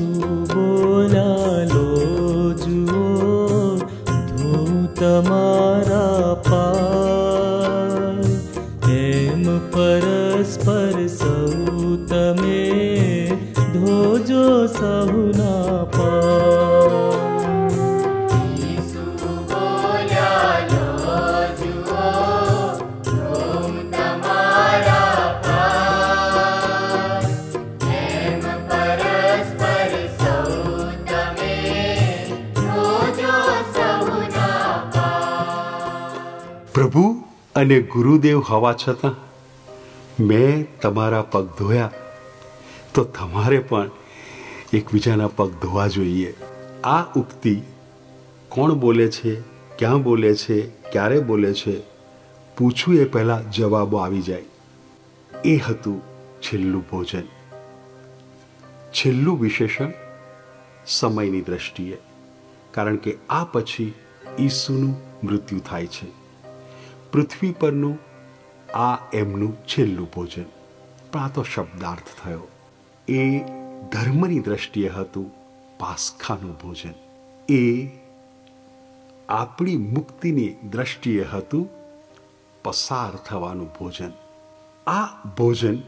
ઈસુ અને ગુરુદેવ હોવા છતાં મેં તમારા પગ ધોયા. તો તમારે પણ એકબીજાના પગ ધોવા જોઈએ. આ ઉક્તિ કોણ બોલે છે, ક્યાં બોલે છે, ક્યારે બોલે છે પૂછવું એ પહેલાં જવાબો આવી જાય. એ હતું છેલ્લું ભોજન. છેલ્લું વિશેષણ સમયની દ્રષ્ટિએ. કારણ કે આ પછી ઈસુનું મૃત્યુ થાય છે. પૃથ્વી પરનું આ એમનું છેલ્લું ભોજન. પણ આ તો શબ્દાર્થ થયો. એ ધર્મની દ્રષ્ટિએ હતું પાસખાનું ભોજન. એ આપણી મુક્તિની દ્રષ્ટિએ હતું પસાર થવાનું ભોજન. આ ભોજન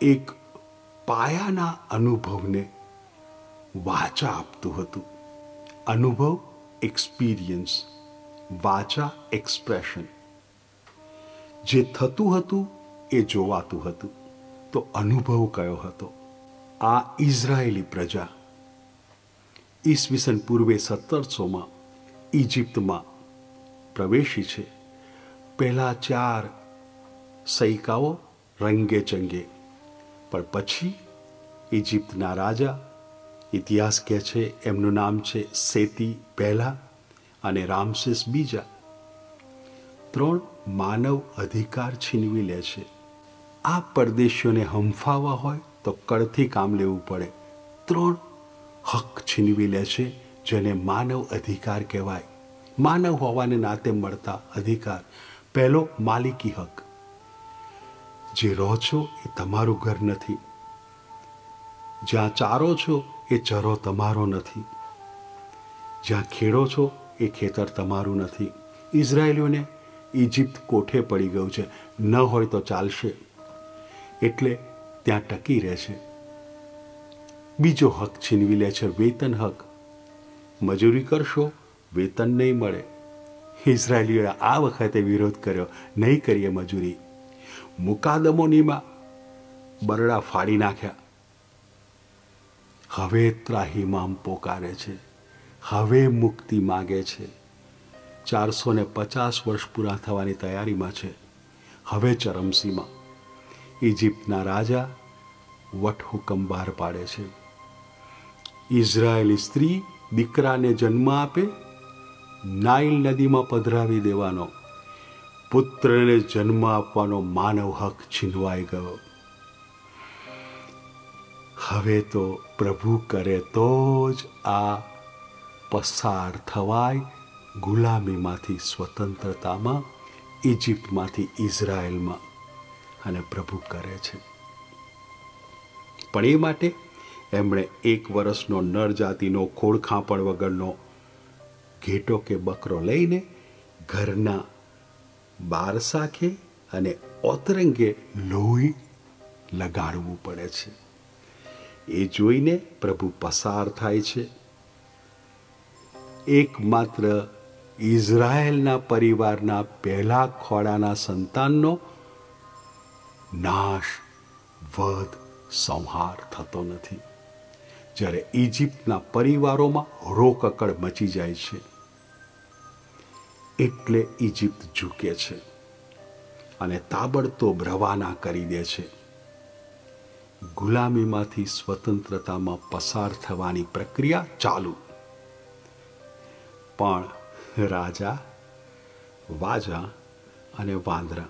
એક પાયાના અનુભવને વાચા આપતું હતું. અનુભવ, એક્સપિરિયન્સ, વાચા, એક્સપ્રેશન. જે થતું હતું એ જોવાતું હતું. તો અનુભવ કયો હતો? આ ઇઝરાયેલી પ્રજા. ઈસવીસન પૂર્વે સત્તરસોમાં ઇજિપ્તમાં પ્રવેશી છે. પહેલા ચાર સૈકાઓ રંગે ચંગે. પણ પછી ઇજિપ્તના રાજા ઇતિહાસ કહે છે, એમનું નામ છે સેતી પહેલા અને રામસેસ બીજા. ત્રણ માનવ અધિકાર છીનવી લે છે. આ પરદેશીઓને હંફાવા હોય તો કળથી કામ લેવું પડે. ત્રણ હક છીનવી લે છે જેને માનવ અધિકાર કહેવાય. માનવ હોવાને નાતે મળતા અધિકાર. પહેલો માલિકી હક. જે રહો છો એ તમારું ઘર નથી. જ્યાં ચારો છો એ ચરો તમારો નથી. જ્યાં ખેડો છો એ ખેતર તમારું નથી. ઇઝરાયેલીઓને ઇજિપ્ત કોઠે પડી ગયું છે. ન હોય તો ચાલશે. એટલે ત્યાં ટકી રહે છે. બીજો હક છીનવી લે છે. વેતન હક. મજૂરી કરશો, વેતન નહીં મળે. ઇઝરાયલીઓએ આ વખતે વિરોધ કર્યો. નહીં કરીએ મજૂરી. મુકાદમોનીમાં બરડા ફાડી નાખ્યા. હવે ત્રાહીમામ પોકારે છે. હવે મુક્તિ માગે છે. ચારસો ને પચાસ વર્ષ પૂરા થવાની તૈયારીમાં છે. હવે ચરમસીમાં. ઇજિપ્તના રાજા વટહુકમ બહાર પાડે છે. ઇઝરાયેલી સ્ત્રી દીકરાને જન્મ આપે, નાઇલ નદીમાં પધરાવી દેવાનો. પુત્રને જન્મ આપવાનો માનવ હક છીનવાઈ ગયો. હવે તો પ્રભુ કરે તો જ આ પસાર થવાય ગુલામીમાંથી સ્વતંત્રતામાં ઇજિપ્તમાંથી ઇઝરાયલમાં અને પ્રભુ કરે છે. પણ એ માટે એમણે એક વર્ષનો નર જાતિનો ખોળ ખાંપણ વગરનો ઘેટો કે બકરો લઈને ઘરના બાર સાખે અને ઓતરંગે લોહી લગાડવું પડે છે. એ જોઈને પ્રભુ પસાર થાય છે. એકમાત્ર ઇઝરાયેલના પરિવારના પહેલા ખોડાના સંતાનનો નાશ, વધ, સંહાર થતો નથી. જ્યારે ઇજિપ્તના પરિવારોમાં રોકકડ મચી જાય છે, એટલે ઇજિપ્ત ઝૂકે છે અને તાબડતોબ રવાના કરી દે છે. ગુલામીમાંથી સ્વતંત્રતામાં પસાર થવાની પ્રક્રિયા ચાલુ. પણ રાજા, વાજા અને વાંદરા.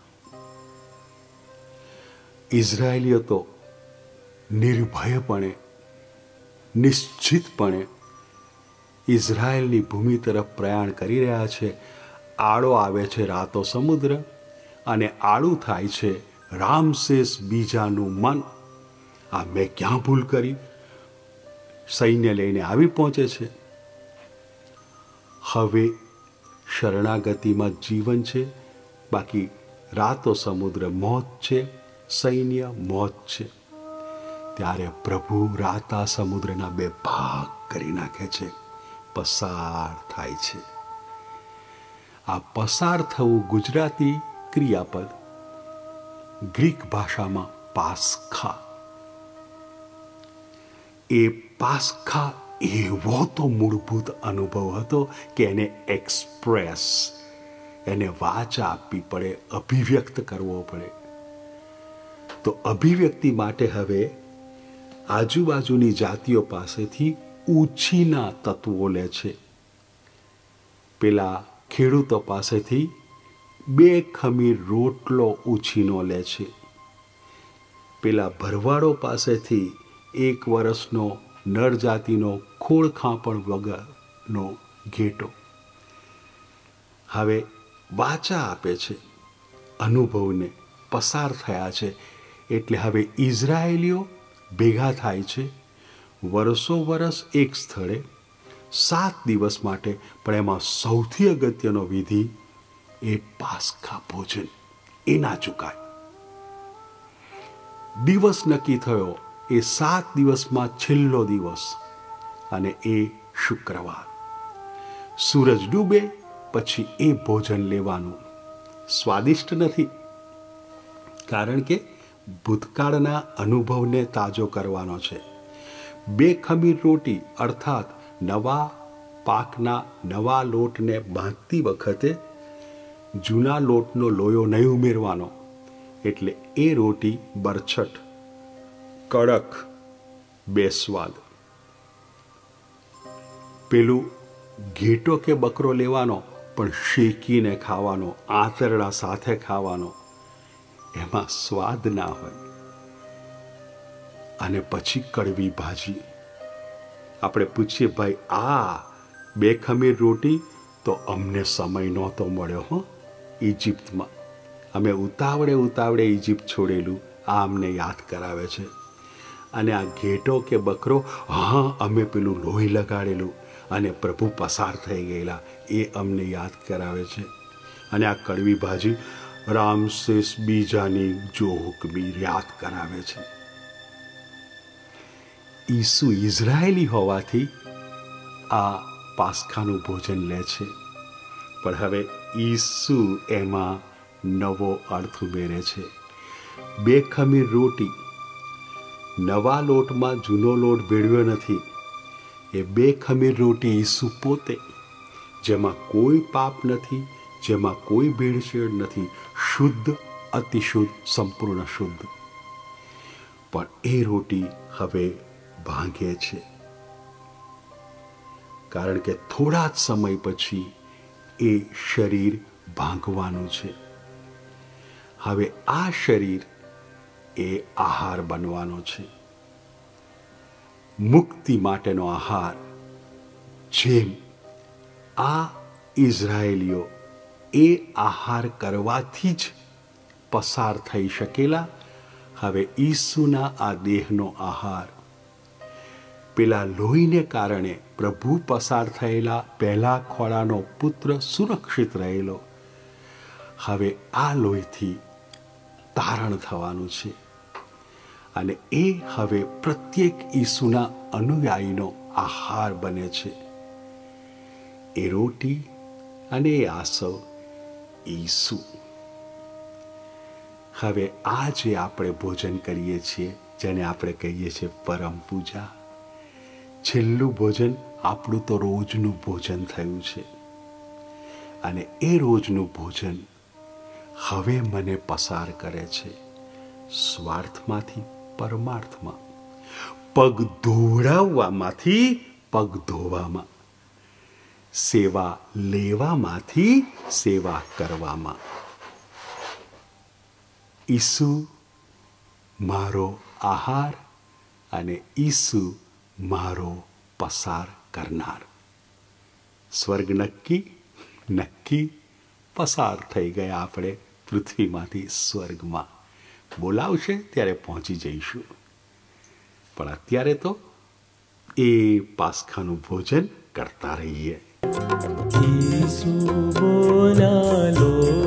ઇઝરાયેલીઓ તો નિર્ભયપણે, નિશ્ચિતપણે ઇઝરાયેલની ભૂમિ તરફ પ્રયાણ કરી રહ્યા છે. આડો આવે છે રાતો સમુદ્ર અને આડું થાય છે રામસેસ બીજાનું મન. આ મેં ક્યાં ભૂલ કરી? સૈન્ય લઈને આવી પહોંચે છે. હવે શરણાગતિમાં જીવન છે, બાકી રાતો સમુદ્ર મોત છે, સૈન્ય મોત છે. ત્યારે પ્રભુ રાતા સમુદ્રના બે ભાગ કરી નાખે છે, પસાર થાય છે. આ પસાર થવું ગુજરાતી ક્રિયાપદ. ગ્રીક ભાષામાં પાસખા. એ પાસખા એવો તો મૂળભૂત અનુભવ હતો કે એને એક્સપ્રેસ એને વાચા આપવી પડે, અભિવ્યક્ત કરવો પડે. તો અભિવ્યક્તિ માટે હવે આજુબાજુની જાતિઓ પાસેથી ઉછીના તત્વો લે છે. પેલા ખેડૂતો પાસેથી બે ખમીર રોટલો ઉછીનો લે છે. પેલા ભરવાડો પાસેથી એક વર્ષનો નર જાતિનો ખોળખાંપણ વગરનો ઘેટો. હવે વાચા આપે છે, અનુભવને પસાર થયા છે, એટલે હવે ઇઝરાયેલીઓ ભેગા થાય છે વર્ષો વર્ષ એક સ્થળે, સાત દિવસ માટે, પણ એમાં સૌથી અગત્યનો વિધિ એ પાસખા ભોજન એ ના ચૂકાય. દિવસ નક્કી થયો, એ સાત દિવસમાં છેલ્લો દિવસ અને એ શુક્રવાર. સૂરજ ડૂબે પછી એ ભોજન લેવાનું. સ્વાદિષ્ટ નથી. કારણ કે ભૂતકાળના અનુભવને તાજો કરવાનો છે. બે ખમીર રોટી અર્થાત નવા પાકના નવા લોટને બાંધતી વખતે જૂના લોટનો લોયો નહીં ઉમેરવાનો. એટલે એ રોટી બરછટ, કડક, બેસ્વાદ. પેલું ઘેટો કે બકરો લેવાનો, પણ શેકીને ખાવાનો, આંતરડા સાથે ખાવાનો, એમાં સ્વાદ ના હોય. અને પછી કડવી ભાજી. આપણે પૂછીએ, ભાઈ, આ બે ખમીર રોટી? તો અમને સમય નહોતો મળ્યો હો ઇજિપ્તમાં અમે ઉતાવળે ઉતાવળે ઇજિપ્ત છોડેલું, આ અમને યાદ કરાવે છે. અને આ ઘેટો કે બકરો, હા, અમે પેલું લોહી લગાડેલું અને પ્રભુ પસાર થઈ ગયેલા એ અમને યાદ કરાવે છે. અને આ કડવી ભાજી રામસેસ બીજાની જો હુકમી યાદ કરાવે છે. ઈસુ ઇઝરાયેલી હોવાથી આ પાસખાનું ભોજન લે છે. પણ હવે ઈસુ એમાં નવો અર્થ ઉમેરે છે. બે ખમીર રોટી. નવા લોટમાં જૂનો લોટ ભેળવ્યો નથી. એ બે ખમીર રોટી ઈસુ પોતે, જેમાં કોઈ પાપ નથી, જેમાં કોઈ ભેળસેળ નથી, શુદ્ધ, અતિશુદ્ધ, સંપૂર્ણ શુદ્ધ. પણ એ રોટી હવે ભાંગે છે. કારણ કે થોડા જ સમય પછી એ શરીર ભાંગવાનું છે. હવે આ શરીર એ આહાર બનવાનો છે. મુક્તિ માટેનો આહાર. જેમ આ ઇઝરાયેલીઓ એ આહાર કરવાથી જ પસાર થઈ શકેલા, હવે ઈસુના આ દેહનો આહાર. પેલા લોહીને કારણે પ્રભુ પસાર થયેલા પહેલા ખોળાનો પુત્ર સુરક્ષિત રહેલો. હવે આ લોહીથી તારણ થવાનું છે. અને એ હવે પ્રત્યેક ઈસુના અનુયાયીનો આહાર બને છે. એ રોટી અને એ આસવ ઈસુ. હવે આ જે આપણે ભોજન કરીએ છીએ, જેને આપણે કહીએ છીએ પરમ પૂજા, છેલ્લું ભોજન આપણું તો રોજનું ભોજન થયું છે. અને એ રોજનું ભોજન હવે મને પસાર કરે છે સ્વાર્થમાંથી. પરમાર્થમાં. પગ ધોવડાવવામાંથી પગ ધોવામાં. સેવા લેવામાંથી સેવા કરવામાં. ઈસુ મારો આહાર અને ઈસુ મારો પસાર કરનાર. સ્વર્ગ નક્કી નક્કી પસાર થઈ ગયા આપણે પૃથ્વીમાંથી સ્વર્ગમાં. બોલાવશે ત્યારે પહોંચી જઈશું. પણ અત્યારે તો એ પાસખાનું ભોજન કરતા રહીએ. બોલા ધૂ